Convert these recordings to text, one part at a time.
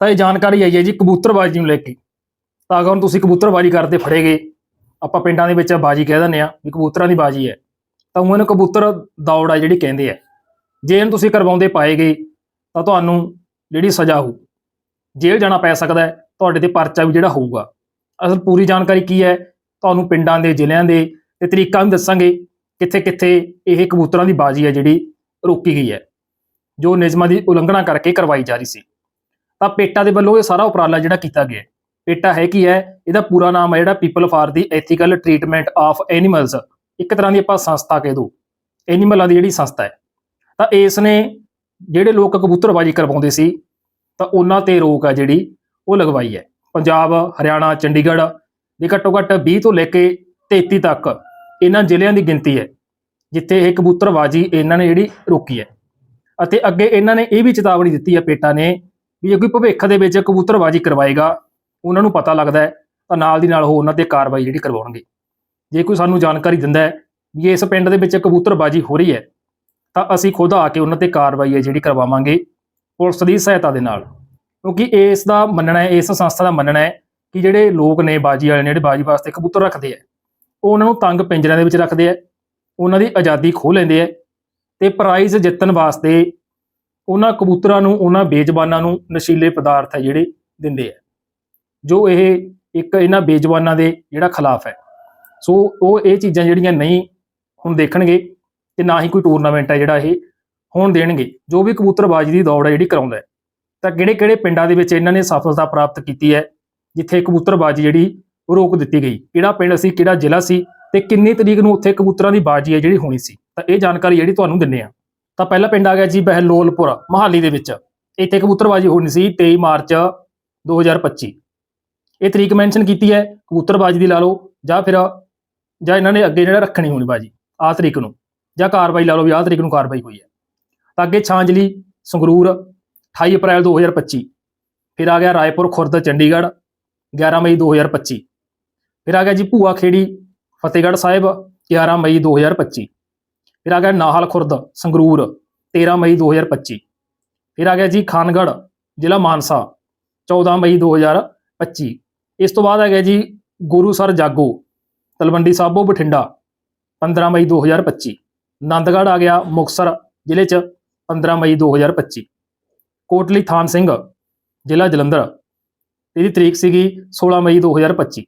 ਤਾਂ ਇਹ ਜਾਣਕਾਰੀ ਆਈ ਹੈ ਜੀ ਕਬੂਤਰਬਾਜੀ ਨੂੰ ਲੈ ਕੇ। ਤਾਂ ਅਗਰ ਹੁਣ ਤੁਸੀਂ ਕਬੂਤਰਬਾਜੀ ਕਰਦੇ ਫੜੇ ਗਏ ਆਪਾਂ ਪਿੰਡਾਂ ਦੇ ਵਿੱਚ ਬਾਜੀ ਕਹਿ ਦਿੰਦੇ ਆ ਵੀ ਕਬੂਤਰਾਂ ਦੀ ਬਾਜੀ ਹੈ। ਤਾਂ ਉਹ ਇਹਨੂੰ ਕਬੂਤਰ ਦੌੜ ਆ ਜਿਹੜੀ ਕਹਿੰਦੇ ਆ। ਜੇ ਇਹਨੂੰ ਤੁਸੀਂ ਕਰਵਾਉਂਦੇ ਪਾਏ ਗਏ ਤਾਂ ਤੁਹਾਨੂੰ ਜਿਹੜੀ ਸਜ਼ਾ ਹੋਊ, ਜੇਲ੍ਹ ਜਾਣਾ ਪੈ ਸਕਦਾ ਤੁਹਾਡੇ ਤੇ ਪਰਚਾ ਵੀ ਜਿਹੜਾ ਹੋਊਗਾ। ਅਸਲ ਪੂਰੀ ਜਾਣਕਾਰੀ ਕੀ ਹੈ, ਤੁਹਾਨੂੰ ਪਿੰਡਾਂ ਦੇ, ਜ਼ਿਲ੍ਹਿਆਂ ਦੇ ਤੇ ਤਰੀਕਾਂ ਵੀ ਦੱਸਾਂਗੇ ਕਿੱਥੇ ਕਿੱਥੇ ਇਹ ਕਬੂਤਰਾਂ ਦੀ ਬਾਜੀ ਹੈ ਜਿਹੜੀ ਰੋਕੀ ਗਈ ਹੈ, ਜੋ ਨਿਯਮਾਂ ਦੀ ਉਲੰਘਣਾ ਕਰਕੇ ਕਰਵਾਈ ਜਾ ਰਹੀ ਸੀ। ਤਾਂ ਪੇਟਾ ਦੇ ਵੱਲੋਂ ਇਹ ਸਾਰਾ ਉਪਰਾਲਾ ਜਿਹੜਾ ਕੀਤਾ ਗਿਆ ਪੇਟਾ ਹੈ ਕੀ ਹੈ? ਇਹਦਾ ਪੂਰਾ ਨਾਮ ਹੈ ਜਿਹੜਾ people for the ethical treatment of animals ਇੱਕ ਤਰ੍ਹਾਂ ਦੀ ਆਪਾਂ ਸੰਸਥਾ ਕਹਿ ਦੋ ਐਨੀਮਲਾਂ ਦੀ ਜਿਹੜੀ ਸੰਸਥਾ ਹੈ। ਤਾਂ ਇਸ ਨੇ ਜਿਹੜੇ ਲੋਕ ਕਬੂਤਰਬਾਜੀ ਕਰਵਾਉਂਦੇ ਸੀ, ਤਾਂ ਉਹਨਾਂ ਤੇ ਰੋਕ ਹੈ ਜਿਹੜੀ ਉਹ ਲਗਵਾਈ ਹੈ। ਪੰਜਾਬ, ਹਰਿਆਣਾ, ਚੰਡੀਗੜ੍ਹ ਦੇ ਘੱਟੋ ਘੱਟ 20 ਤੋਂ ਲੈ ਕੇ 33 ਤੱਕ ਇਹਨਾਂ ਜ਼ਿਲ੍ਹਿਆਂ ਦੀ ਗਿਣਤੀ ਹੈ, ਜਿੱਥੇ ਇਹ ਕਬੂਤਰਬਾਜੀ ਇਹਨਾਂ ਨੇ ਜਿਹੜੀ ਰੋਕੀ ਹੈ। ਅਤੇ ਅੱਗੇ ਇਹਨਾਂ ਨੇ ਇਹ ਵੀ ਚੇਤਾਵਨੀ ਦਿੱਤੀ ਹੈ ਪੇਟਾ ਨੇ ਵੀ ਜੇ ਕੋਈ ਭਵਿੱਖ ਦੇ ਵਿੱਚ ਕਬੂਤਰਬਾਜੀ ਕਰਵਾਏਗਾ, ਉਹਨਾਂ ਨੂੰ ਪਤਾ ਲੱਗਦਾ ਹੈ, ਤਾਂ ਨਾਲ ਦੀ ਨਾਲ ਉਹ ਉਹਨਾਂ ਤੇ ਕਾਰਵਾਈ ਜਿਹੜੀ ਕਰਵਾਉਣਗੇ। ਜੇ ਕੋਈ ਸਾਨੂੰ ਜਾਣਕਾਰੀ ਦਿੰਦਾ ਹੈ ਵੀ ਇਸ ਪਿੰਡ ਦੇ ਵਿੱਚ ਕਬੂਤਰਬਾਜੀ ਹੋ ਰਹੀ ਹੈ, ਤਾਂ ਅਸੀਂ ਖੁਦ ਆ ਕੇ ਉਹਨਾਂ ਤੇ ਕਾਰਵਾਈ ਹੈ ਜਿਹੜੀ ਕਰਵਾਵਾਂਗੇ ਪੁਲਿਸ ਦੀ ਸਹਾਇਤਾ ਦੇ ਨਾਲ। ਕਿਉਂਕਿ ਇਸ ਦਾ ਮੰਨਣਾ ਹੈ, ਇਸ ਸੰਸਥਾ ਦਾ ਮੰਨਣਾ ਹੈ ਕਿ ਜਿਹੜੇ ਲੋਕ ਨੇ ਬਾਜੀ ਵਾਲੇ ਨੇ, ਜਿਹੜੇ ਬਾਜੀ ਵਾਸਤੇ ਕਬੂਤਰ ਰੱਖਦੇ ਆ ਉਹ ਉਹਨਾਂ ਨੂੰ ਤੰਗ ਪਿੰਜਰਿਆਂ ਦੇ ਵਿੱਚ ਰੱਖਦੇ ਆ ਉਹਨਾਂ ਦੀ ਆਜ਼ਾਦੀ ਖੋਹ ਲੈਂਦੇ ਆ ਤੇ ਪ੍ਰਾਈਜ਼ ਜਿੱਤਣ ਵਾਸਤੇ ਉਹਨਾਂ ਕਬੂਤਰਾਂ ਨੂੰ, ਉਹਨਾਂ ਬੇਜ਼ਬਾਨਾਂ ਨੂੰ ਨਸ਼ੀਲੇ ਪਦਾਰਥ ਹੈ ਜਿਹੜੇ ਦਿੰਦੇ ਆ ਜੋ ਇਹ ਇੱਕ ਇਹਨਾਂ ਬੇਜ਼ਬਾਨਾਂ ਦੇ ਜਿਹੜਾ ਖਿਲਾਫ ਹੈ। ਸੋ ਉਹ ਇਹ ਚੀਜ਼ਾਂ ਜਿਹੜੀਆਂ ਨਹੀਂ ਹੁਣ ਦੇਖਣਗੇ ਤੇ ਨਾ ਹੀ ਕੋਈ ਟੂਰਨਾਮੈਂਟ ਹੈ ਜਿਹੜਾ ਇਹ ਹੋਣ ਦੇਣਗੇ। ਜੋ ਵੀ ਕਬੂਤਰਬਾਜੀ ਦੀ ਦੌੜ ਹੈ ਜਿਹੜੀ ਕਰਾਉਂਦਾ ਹੈ। ਤਾਂ ਕਿਹੜੇ ਕਿਹੜੇ ਪਿੰਡਾਂ ਦੇ ਵਿੱਚ ਇਹਨਾਂ ਨੇ ਸਫਲਤਾ ਪ੍ਰਾਪਤ ਕੀਤੀ ਹੈ, ਜਿੱਥੇ ਕਬੂਤਰਬਾਜੀ ਜਿਹੜੀ ਰੋਕ ਦਿੱਤੀ ਗਈ? ਕਿਹੜਾ ਪਿੰਡ ਸੀ, ਕਿਹੜਾ ਜ਼ਿਲ੍ਹਾ ਸੀ ਤੇ ਕਿੰਨੀ ਤਰੀਕ ਨੂੰ ਉੱਥੇ ਕਬੂਤਰਾਂ ਦੀ ਬਾਜੀ ਹੈ ਜਿਹੜੀ ਹੋਣੀ ਸੀ? ਤਾਂ ਇਹ ਜਾਣਕਾਰੀ ਜਿਹੜੀ ਤੁਹਾਨੂੰ ਦਿੰਨੇ ਆ ਤਾਂ ਪਹਿਲਾ ਪਿੰਡ ਆ ਗਿਆ ਜੀ ਬਹਿਲੋਲਪੁਰ, ਮਹਾਲੀ ਦੇ ਵਿੱਚ। ਇੱਥੇ ਕਬੂਤਰਬਾਜੀ ਹੋਣੀ ਸੀ 23 ਮਾਰਚ 2025 ਇਹ ਤਰੀਕ ਮੈਂਸ਼ਨ ਕੀਤੀ ਹੈ, ਕਬੂਤਰਬਾਜੀ ਦੀ ਲਾ ਲਓ, ਜਾਂ ਫਿਰ ਜਾਂ ਇਹਨਾਂ ਨੇ ਅੱਗੇ ਜਿਹੜਾ ਰੱਖਣੀ ਹੋਣੀ ਬਾਜੀ, ਆਹ ਤਰੀਕ ਨੂੰ, ਜਾਂ ਕਾਰਵਾਈ ਲਾ ਲਓ ਵੀ ਆਹ ਤਰੀਕ ਨੂੰ ਕਾਰਵਾਈ ਹੋਈ ਹੈ। ਤਾਂ ਅੱਗੇ ਛਾਂਜਲੀ, ਸੰਗਰੂਰ 28 ਅਪ੍ਰੈਲ 2025 ਫਿਰ ਆ ਗਿਆ ਰਾਏਪੁਰ, ਖੁਰਦ, ਚੰਡੀਗੜ੍ਹ 11 ਮਈ 2025 ਫਿਰ ਆ ਗਿਆ ਜੀ ਭੂਆ ਖੇੜੀ, ਫਤਿਹਗੜ੍ਹ ਸਾਹਿਬ 11 ਮਈ 2025 ਫਿਰ ਆ ਗਿਆ ਨਾਹਲ ਖੁਰਦ, ਸੰਗਰੂਰ 13 ਮਈ 2025 ਫਿਰ ਆ ਗਿਆ ਜੀ ਖਾਨਗੜ੍ਹ, ਜ਼ਿਲ੍ਹਾ ਮਾਨਸਾ 14 ਮਈ 2025 ਇਸ ਤੋਂ ਬਾਅਦ ਆ ਗਿਆ ਜੀ ਗੁਰੂਸਰ ਜਾਗੋ, ਤਲਵੰਡੀ ਸਾਬੋ, ਬਠਿੰਡਾ 15 ਮਈ 2025 ਆਨੰਦਗੜ੍ਹ ਆ ਗਿਆ ਮੁਕਤਸਰ ਜ਼ਿਲ੍ਹੇ 'ਚ 15 ਮਈ 2025 ਕੋਟਲੀ ਥਾਨ ਸਿੰਘ, ਜ਼ਿਲ੍ਹਾ ਜਲੰਧਰ। ਇਹਦੀ ਤਰੀਕ ਸੀਗੀ 16 ਮਈ 2025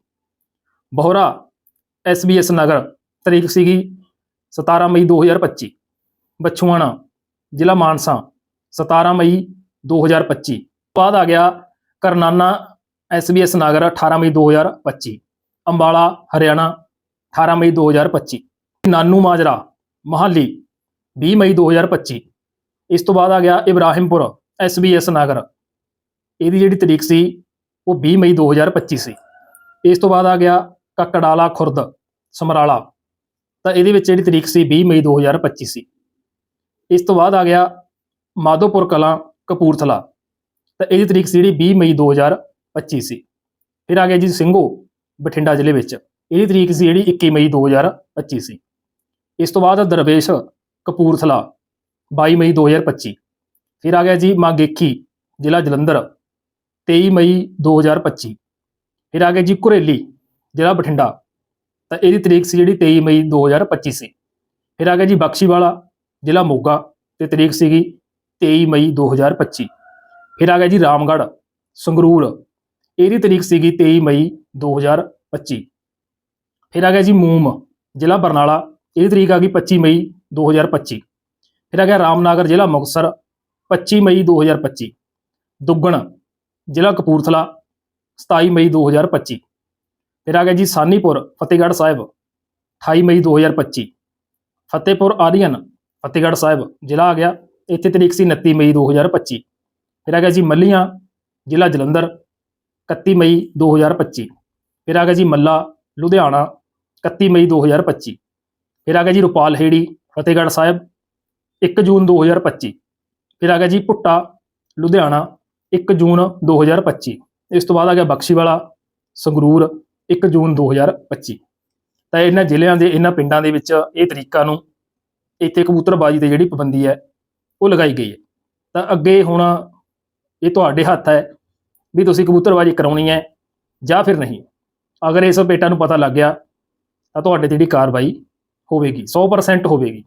ਬਹੋਰਾ ਐਸਬੀਐਸ ਨਗਰ, ਤਰੀਕ ਸੀਗੀ 17 ਮਈ 2025 ਬਛੂਆਣਾ, ਜ਼ਿਲ੍ਹਾ ਮਾਨਸਾ 17 ਮਈ 2025 ਬਾਅਦ ਆ ਗਿਆ ਕਰਨਾਨਾ ਐਸਬੀਐਸ ਨਗਰ 18 ਮਈ 2025 ਅੰਬਾਲਾ, ਹਰਿਆਣਾ 18 ਮਈ 2025 ਨਾਨੂ ਮਾਜਰਾ, ਮਹਾਲੀ 20 ਮਈ 2025 ਇਸ ਤੋਂ ਬਾਅਦ ਆ ਗਿਆ ਇਬਰਾਹਿਮਪੁਰ ਐਸਬੀਐਸ ਨਗਰ। ਇਹਦੀ ਜਿਹੜੀ ਤਰੀਕ ਸੀ, ਉਹ 20 ਮਈ 2025 ਸੀ। ਇਸ ਤੋਂ ਬਾਅਦ ਆ ਗਿਆ ਕਕੜਾਲਾ, ਖੁਰਦ, ਸਮਰਾਲਾ। ਤਾਂ ਇਹਦੇ ਵਿੱਚ ਜਿਹੜੀ ਤਰੀਕ ਸੀ 20 ਮਈ 2025 ਸੀ। ਇਸ ਤੋਂ ਬਾਅਦ ਆ ਗਿਆ ਮਾਧੋਪੁਰ ਕਲਾਂ ਕਪੂਰਥਲਾ। ਤਾਂ ਇਹਦੀ ਤਰੀਕ ਸੀ ਜਿਹੜੀ 20 ਮਈ 2025 ਸੀ। ਫਿਰ ਆ ਗਿਆ ਜੀ ਸਿੰਘੋ ਬਠਿੰਡਾ ਜ਼ਿਲ੍ਹੇ ਵਿੱਚ। ਇਹਦੀ ਤਰੀਕ ਸੀ ਜਿਹੜੀ 21 ਮਈ 2025 ਸੀ। ਇਸ ਤੋਂ ਬਾਅਦ ਦਰਵੇਸ਼ ਕਪੂਰਥਲਾ 22 ਮਈ 2025 ਫਿਰ ਆ ਗਿਆ ਜੀ ਮਾਗੇਖੀ ਜ਼ਿਲ੍ਹਾ ਜਲੰਧਰ 23 ਮਈ 2025 ਫਿਰ ਆ ਗਿਆ ਜੀ ਕੁਰੇਲੀ ਜ਼ਿਲ੍ਹਾ ਬਠਿੰਡਾ। ਤਾਂ ਇਹਦੀ ਤਰੀਕ ਸੀ ਜਿਹੜੀ 23 ਮਈ 2025 ਸੀ। ਫਿਰ ਆ ਗਿਆ ਜੀ ਬਖਸ਼ੀਵਾਲਾ, ਜ਼ਿਲ੍ਹਾ ਮੋਗਾ ਤੇ ਤਰੀਕ ਸੀਗੀ 23 ਮਈ 2025 ਫਿਰ ਆ ਗਿਆ ਜੀ ਰਾਮਗੜ੍ਹ, ਸੰਗਰੂਰ, ਇਹਦੀ ਤਰੀਕ ਸੀਗੀ 23 ਮਈ 2025 ਫਿਰ ਆ ਗਿਆ ਜੀ ਮੂਮ, ਜ਼ਿਲ੍ਹਾ ਬਰਨਾਲਾ, ਇਹਦੀ ਤਰੀਕ ਆ ਗਈ 25 ਮਈ 2025 ਫਿਰ ਆ ਗਿਆ ਰਾਮਨਗਰ, ਜ਼ਿਲ੍ਹਾ ਮੁਕਤਸਰ 25 ਮਈ 2025 ਦੁੱਗਣ, ਜ਼ਿਲ੍ਹਾ ਕਪੂਰਥਲਾ 27 ਮਈ 2025 ਫਿਰ ਆ ਗਿਆ ਜੀ ਸਾਨੀਪੁਰ, ਫਤਿਹਗੜ੍ਹ ਸਾਹਿਬ 28 ਮਈ 2025 ਫਤਿਹਪੁਰ, ਆਰੀਅਨ, ਫਤਿਹਗੜ੍ਹ ਸਾਹਿਬ, ਜ਼ਿਲ੍ਹਾ ਆ ਗਿਆ, ਇੱਥੇ ਤਰੀਕ ਸੀ 29 ਮਈ 2025 ਫਿਰ ਆ ਗਿਆ ਜੀ ਮੱਲੀਆਂ, ਜ਼ਿਲ੍ਹਾ ਜਲੰਧਰ 31 ਮਈ 2025 ਫਿਰ ਆ ਗਿਆ ਜੀ ਮੱਲਾ, ਲੁਧਿਆਣਾ 31 ਮਈ 2025 ਫਿਰ ਆ ਗਿਆ ਜੀ ਰੁਪਾਲ ਹੇੜੀ, ਫਤਿਹਗੜ੍ਹ ਸਾਹਿਬ 1 ਜੂਨ 2025 ਫਿਰ ਆ ਗਿਆ ਜੀ ਭੁੱਟਾ, ਲੁਧਿਆਣਾ 1 ਜੂਨ 2025 ਇਸ ਤੋਂ ਬਾਅਦ ਆ ਗਿਆ ਬਖਸ਼ੀਵਾਲਾ, ਸੰਗਰੂਰ 1 ਜੂਨ 2025 ਤਾਂ ਇਹਨਾਂ ਜ਼ਿਲ੍ਹਿਆਂ ਦੇ, ਇਹਨਾਂ ਪਿੰਡਾਂ ਦੇ ਵਿੱਚ ਇਹ ਤਰੀਕਾ ਨੂੰ, ਇੱਥੇ ਕਬੂਤਰਬਾਜੀ ਤੇ ਜਿਹੜੀ ਪਾਬੰਦੀ ਹੈ, ਉਹ ਲਗਾਈ ਗਈ ਹੈ। ਤਾਂ ਅੱਗੇ ਹੁਣ ਇਹ ਤੁਹਾਡੇ ਹੱਥ ਹੈ ਵੀ ਤੁਸੀਂ ਕਬੂਤਰਬਾਜੀ ਕਰਾਉਣੀ ਹੈ ਜਾਂ ਫਿਰ ਨਹੀਂ। ਅਗਰ ਇਸ ਪੇਟਾ ਨੂੰ ਪਤਾ ਲੱਗ ਗਿਆ ਤਾਂ ਤੁਹਾਡੇ ਤੇ ਜਿਹੜੀ ਕਾਰਵਾਈ ਹੋਵੇਗੀ 100% ਹੋਵੇਗੀ।